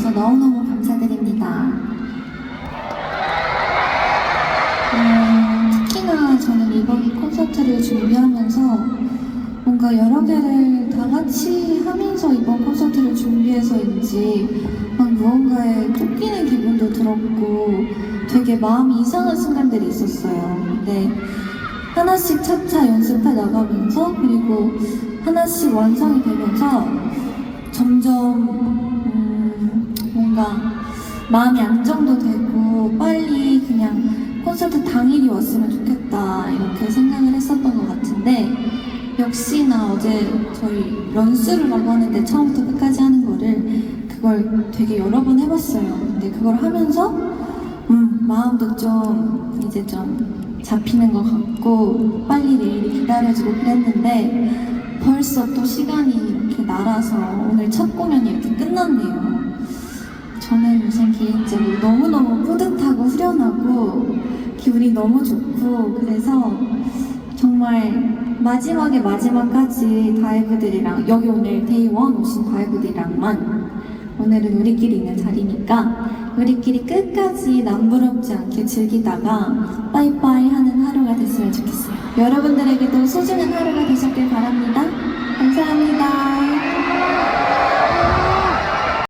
너무너무 감사드립니다. 어, 특히나 저는 이번 콘서트를 준비하면서 뭔가 여러 개를 다 같이 하면서 이번 콘서트를 준비해서인지 막 무언가에 쫓기는 기분도 들었고 되게 마음이 이상한 순간들이 있었어요. 근데 하나씩 차차 연습해 나가면서 그리고 하나씩 완성이 되면서 점점 음, 뭔가 마음이 안정도 되고 빨리 그냥 콘서트 당일이 왔으면 좋겠다 이렇게 생각을 했었던 것 같은데 역시나 어제 저희 런스루라고 하는데 처음부터 끝까지 하는 거를 그걸 되게 여러 번 해봤어요. 근데 그걸 하면서 음, 마음도 좀 이제 좀 잡히는 것 같고 빨리 내일이 기다려지고 그랬는데 벌써 또 시간이 이렇게 날아서 오늘 첫 공연이 이렇게 끝났네요. 저는 우선 개인적으로 너무너무 뿌듯하고 후련하고 기분이 너무 좋고 그래서 정말 마지막에 마지막까지 다이브들이랑 여기 오늘 데이원 오신 다이브들이랑만 오늘은 우리끼리 있는 자리니까 우리끼리 끝까지 남부럽지 않게 즐기다가 빠이빠이 하는 하루가 됐으면 좋겠어요. 여러분들에게도 소중한 하루가 되셨길 바랍니다.